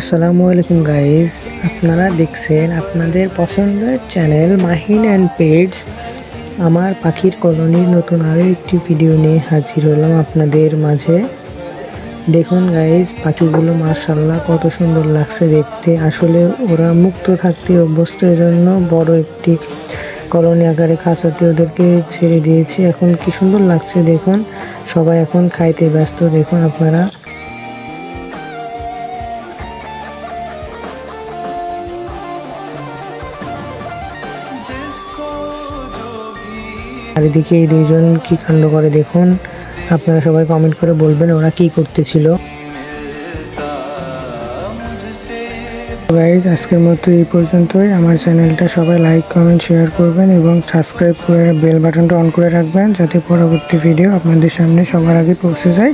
আসসালামু আলাইকুম গাইজ আপনারা দেখছেন আপনাদের পছন্দের চ্যানেল মাহিন অ্যান্ড পেডস আমার পাখির কলোনির নতুন আরও একটি ভিডিও নিয়ে হাজির হলাম আপনাদের মাঝে। দেখুন গাইজ পাখিগুলো মার্শাল্লাহ কত সুন্দর লাগছে দেখতে। আসলে ওরা মুক্ত থাকতে অভ্যস্ত, এজন্য বড় একটি কলোনি আকারে খাঁচাতে ওদেরকে ছেড়ে দিয়েছি। এখন কি সুন্দর লাগছে দেখুন। সবাই এখন খাইতে ব্যস্ত, দেখুন আপনারা। আর এদিকে এই দুইজন কি কাণ্ড করে দেখুন। আপনারা সবাই কমেন্ট করে বলবেন ওরা কি করতেছিল। গাইজ আজকের মতো এই পর্যন্তই। আমার চ্যানেলটা সবাই লাইক কমেন্ট শেয়ার করবেন এবং সাবস্ক্রাইব করে বেল বাটনটা অন করে রাখবেন, যাতে পরবর্তী ভিডিও আপনাদের সামনে সবার আগে পৌঁছে যায়।